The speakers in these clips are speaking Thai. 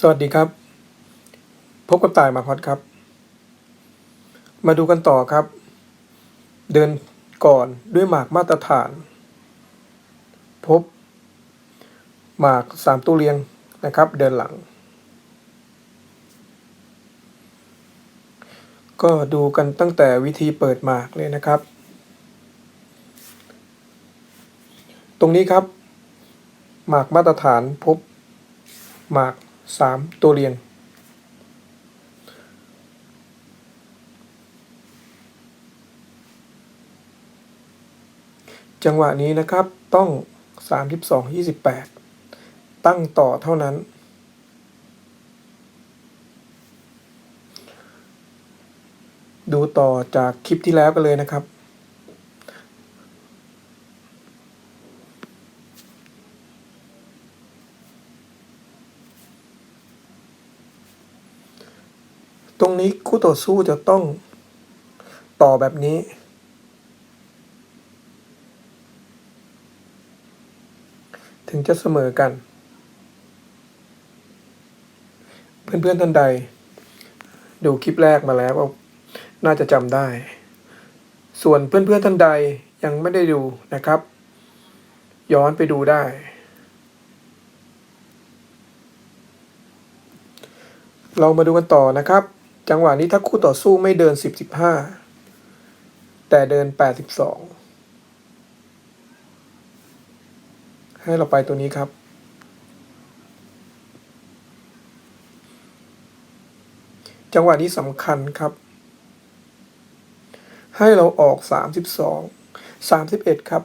สวัสดีครับ พบกับต่ายมาคอดครับ มาดูกันต่อครับ เดินก่อนด้วยหมากมาตรฐาน พบ หมากสามตัวเรียงนะครับ เดินหลัง ก็ดูกันตั้งแต่วิธีเปิดหมากเลยนะครับ ตรงนี้ครับ หมากมาตรฐานพบหมาก สามตัวเรียง จังหวะนี้นะครับต้อง 32 28 ตั้งต่อเท่านั้นดูต่อจากคลิปที่แล้วกันเลยนะครับ ตรงนี้คู่ ต่อสู้จะต้องต่อแบบนี้ ถึงจะเสมอกัน เพื่อนๆท่านใด ดูคลิปแรกมาแล้วก็น่าจะจำได้ ส่วนเพื่อนๆท่านใดยังไม่ได้ดูนะครับ ย้อนไปดูได้เรามาดูกันต่อนะครับ จังหวะนี้ถ้าคู่ต่อสู้ไม่เดิน10 15แต่เดิน82ให้เราไปตัวนี้ครับ จังหวะนี้สำคัญครับ ให้เราออก32 31ครับ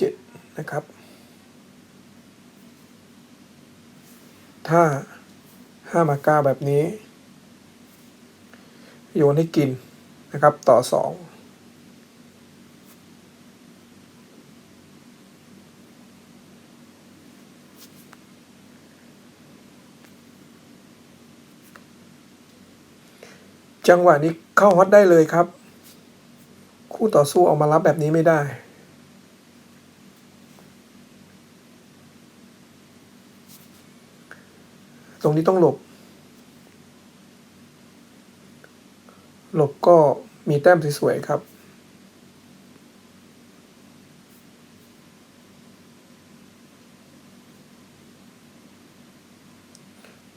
27นะครับ ถ้าห้ามาก้าแบบนี้ โยนให้กินนะครับ ต่อสองจังหวะนี้เข้าฮอตได้เลยครับ คู่ต่อสู้เอามารับแบบนี้ไม่ได้ ตรงนี้ต้องหลบ ลบก็มีแต้มสวยๆครับ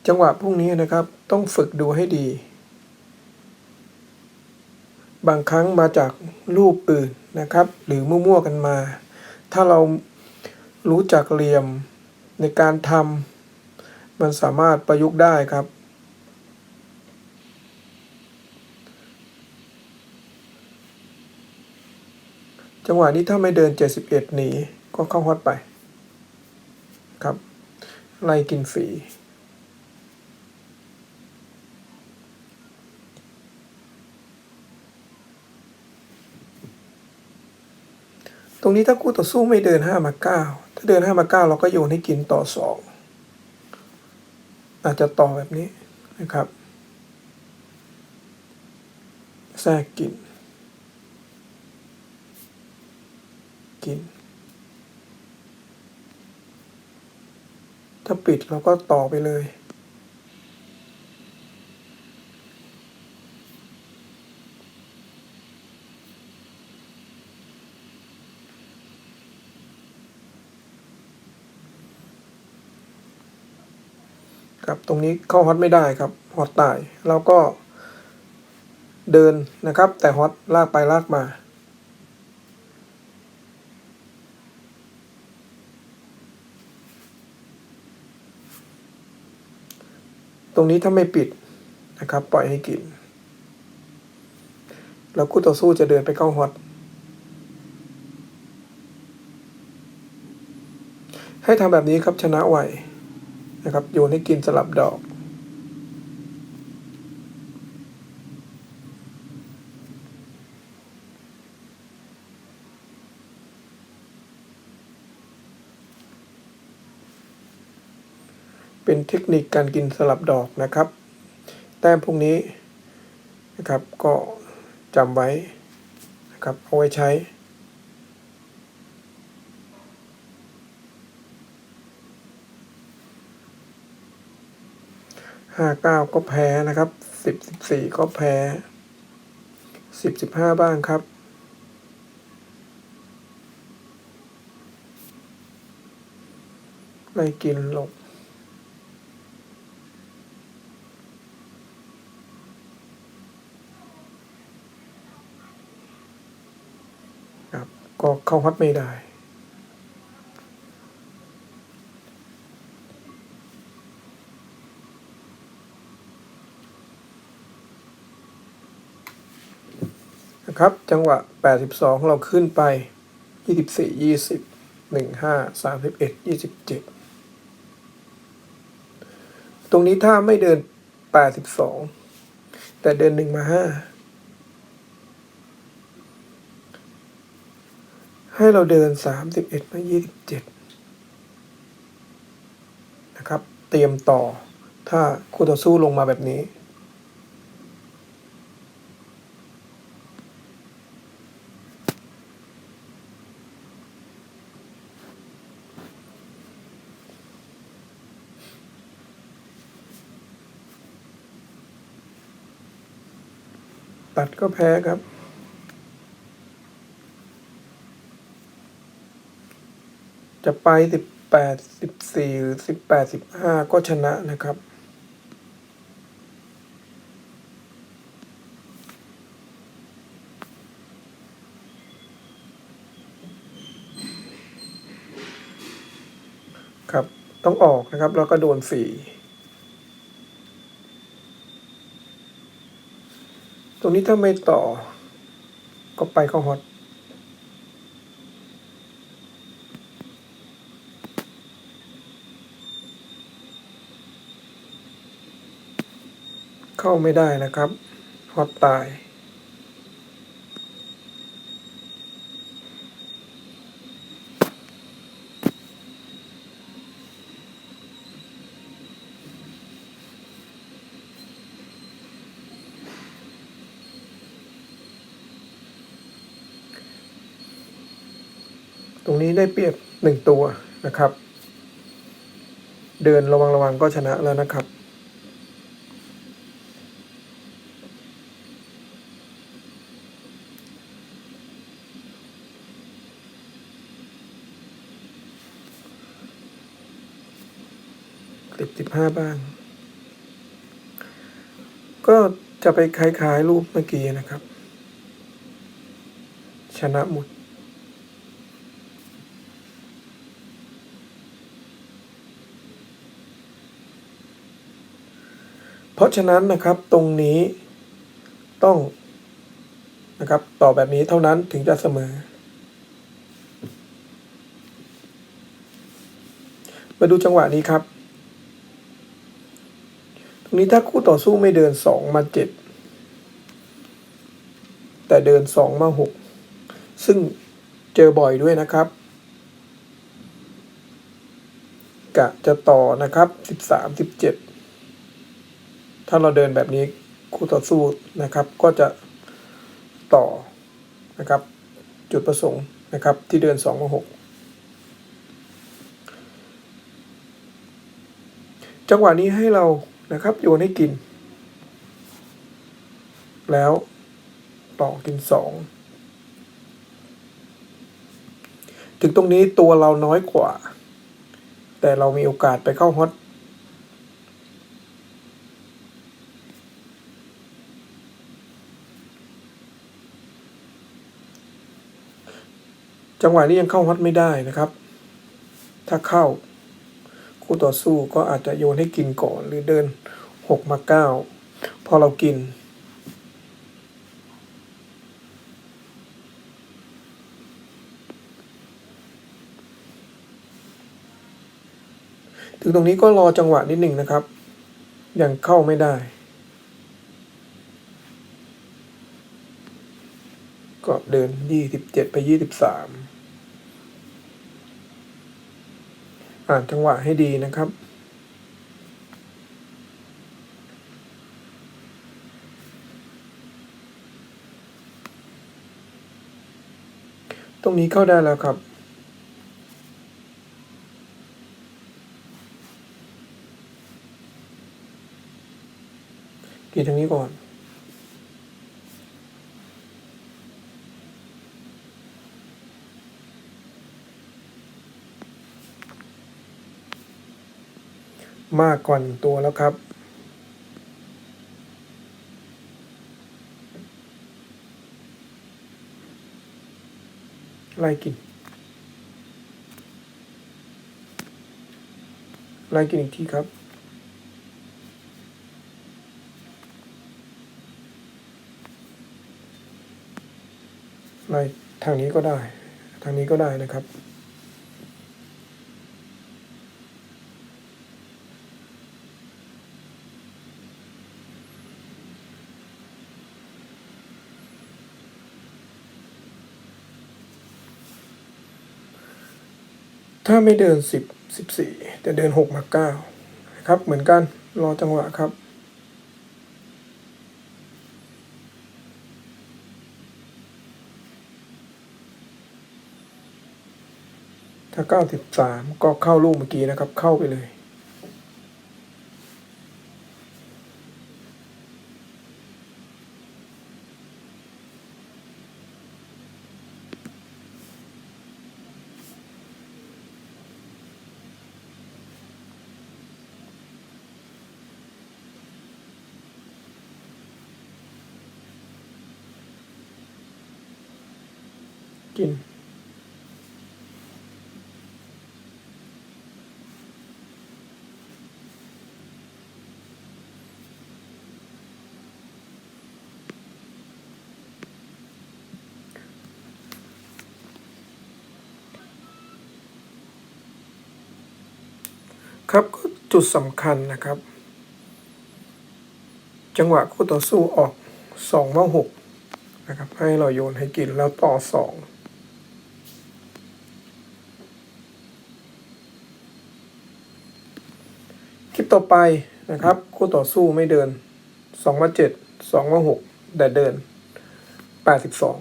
จังหวะพวกนี้นะครับต้องฝึกดูให้ดี บางครั้งมาจากรูปอื่นนะครับ หรือมั่วๆกันมา ถ้าเรารู้จักเหลี่ยมในการทำมันสามารถประยุกต์ได้ครับ จังหวะนี้ถ้าไม่เดิน 71 หนี ก็เข้าฮอตไป ครับ ไล่กินฟรีตรงนี้ถ้าคู่ต่อสู้ไม่เดิน 5 มา 9 ถ้าเดิน 5 มา 9 เราก็โยนให้กินต่อ 2 อาจจะต่อแบบนี้นะครับแทรกกิน กิน ถ้าปิดเราก็ต่อไปเลย ครับตรงนี้เข้าฮอตไม่ได้ครับฮอตตายเราก็เดินนะครับ แต่ฮอตลากไปลากมา ตรงนี้ถ้าไม่ปิดนะครับ ปล่อยให้กิน แล้วคู่ต่อสู้จะเดินไปเข้าฮอตให้ทำแบบนี้ครับชนะไวนะครับโยนให้กินสลับดอก เป็นเทคนิคการกินสลับดอกนะครับ แต้มพวกนี้นะครับก็จำไว้นะครับเอาไว้ใช้ห้าเก้าก็แพ้นะครับสิบสิบสี่ก็แพ้สิบสิบห้าบ้างครับไม่กินหลบ ครับ ก็เข้าฮอตไม่ได้ นะครับ จังหวะ 82 เราขึ้นไป 24 20 15 31 27 ตรงนี้ถ้าไม่เดิน 82 แต่เดิน 1 มา 5 ให้เราเดิน 31มา27 นะครับ เตรียมต่อถ้าคู่ต่อสู้ลงมาแบบนี้ ตัดก็แพ้ครับ จะไปสิบแปดสิบสี่หรือสิบแปดสิบห้าก็ชนะนะครับ ครับ ต้องออกนะครับ แล้วก็โดนฟรีตรงนี้ถ้าไม่ต่อ ก็ไปเข้าฮอต เข้าไม่ได้นะครับฮอตตาย ตรงนี้ได้เปรียบหนึ่งตัวนะครับ เดินระวังระวังก็ชนะแล้วนะครับ สิบห้าบ้าง ก็จะไปคล้ายๆรูปเมื่อกี้นะครับ ชนะหมดเพราะฉะนั้นนะครับตรงนี้ต้องนะครับต่อแบบนี้เท่านั้นถึงจะเสมอ มาดูจังหวะนี้ครับ นี้ถ้าคู่ต่อสู้ไม่เดินสองมาเจ็ดแต่เดินสองมาหกซึ่งเจอบ่อยด้วยนะครับ กะจะต่อนะครับสิบสามสิบเจ็ดถ้าเราเดินแบบนี้คู่ต่อสู้นะครับ ก็จะต่อนะครับ จุดประสงค์นะครับ ที่เดินสองมาหกจังหวะนี้ให้เรา นะครับ โยนให้กิน แล้วต่อกินสองถึงตรงนี้ตัวเราน้อยกว่า แต่เรามีโอกาสไปเข้าฮอตจังหวะนี้ยังเข้าฮอตไม่ได้นะครับ ถ้าเข้า คู่ต่อสู้ก็อาจจะโยนให้กินก่อนหรือเดินหกมาเก้าพอเรากิน ถึงตรงนี้ก็รอจังหวะนิดหนึ่งนะครับ ยังเข้าไม่ได้ ก็เดินยี่สิบเจ็ดไปยี่สิบสาม อ่านจังหวะให้ดีนะครับ ตรงนี้เข้าได้แล้วครับกินทางนี้ก่อน มากกว่าหนึ่งตัวแล้วครับ ไล่กิน ไล่กินอีกทีครับไล่ทางนี้ก็ได้ ทางนี้ก็ได้นะครับ ถ้าไม่เดินสิบสิบสี่แต่เดินหกมาเก้าครับเหมือนกันรอจังหวะครับ ถ้าเก้าสิบสามก็เข้าลูกเมื่อกี้นะครับเข้าไปเลย กิน ครับก็จุดสำคัญนะครับ จังหวะคู่ต่อสู้ออกส2ว่าหกนะครับให้เราโยนให้กินแล้วต่อสอง คลิปต่อไปนะครับ คู่ต่อสู้ไม่เดินสองมาเจ็ดสองมาหกแต่เดินแปดสิบสอง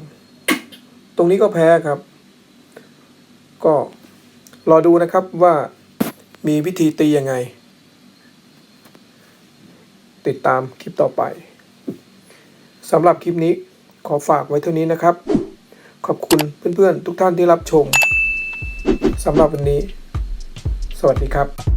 ตรงนี้ก็แพ้ครับ ก็รอดูนะครับว่ามีวิธีตียังไง ติดตามคลิปต่อไปสำหรับคลิปนี้ขอฝากไว้เท่านี้นะครับ ขอบคุณเพื่อนๆ ทุกท่านที่รับชมสำหรับวันนี้ สวัสดีครับ